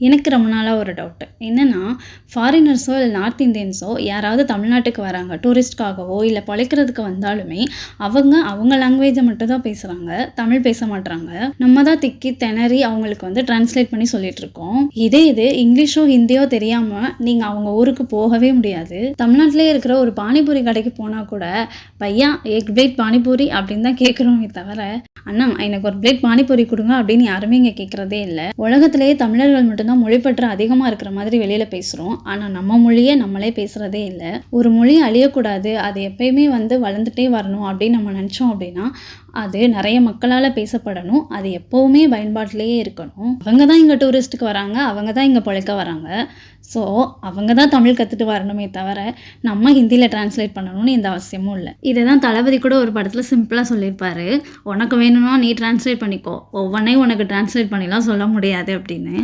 எனக்கு ரொம்ப நாளாக ஒரு டவுட்டு என்னென்னா ஃபாரினர்ஸோ இல்லை நார்த் இந்தியன்ஸோ யாராவது தமிழ்நாட்டுக்கு வராங்க டூரிஸ்ட்காகவோ இல்லை பழைக்கிறதுக்கு வந்தாலுமே அவங்க அவங்க லாங்குவேஜை மட்டும் தான் பேசுகிறாங்க தமிழ் பேச மாட்டுறாங்க நம்ம தான் திக்கி திணறி அவங்களுக்கு வந்து டிரான்ஸ்லேட் பண்ணி சொல்லிட்டு இருக்கோம் இதே இது இங்கிலீஷோ ஹிந்தியோ தெரியாமல் நீங்கள் அவங்க ஊருக்கு போகவே முடியாது. தமிழ்நாட்டிலே இருக்கிற ஒரு பானிபூரி கடைக்கு போனால் கூட பையா எக் பிளேட் பானிபூரி அப்படின்னு தான் கேட்குறோமே தவிர அண்ணா எனக்கு ஒரு பிளேட் பானிபூரி கொடுங்க அப்படின்னு யாருமே இங்கே கேட்குறதே இல்லை. உலகத்திலேயே தமிழர்கள் மட்டும்தான் மொழிப்பற்று அதிகமாக இருக்கிற மாதிரி மாதிரி வெளியில் பேசுகிறோம் ஆனால் நம்ம மொழியை நம்மளே பேசுகிறதே இல்லை. ஒரு மொழி அழியக்கூடாது. அது எப்பயுமே வந்து வளர்ந்துட்டே வரணும் அப்படின்னு நம்ம நினச்சோம் அப்படின்னா அது நிறைய மக்களால் பேசப்படணும். அது எப்போவுமே பயன்பாட்டிலேயே இருக்கணும். அவங்க தான் இங்கே டூரிஸ்ட்டுக்கு வராங்க. அவங்க தான் இங்கே பிழைக்க வராங்க. ஸோ அவங்க தான் தமிழ் கற்றுட்டு வரணுமே தவிர நம்ம ஹிந்தியில் டிரான்ஸ்லேட் பண்ணணும்னு எந்த அவசியமும் இல்லை. இதை தான் தளபதி கூட ஒரு படத்தில் சிம்பிளாக சொல்லியிருப்பார். உனக்கு வேணும்னா நீ டிரான்ஸ்லேட் பண்ணிக்கோ. ஒவ்வொன்றையும் உனக்கு டிரான்ஸ்லேட் பண்ணிலாம் சொல்ல முடியாது அப்படின்னு.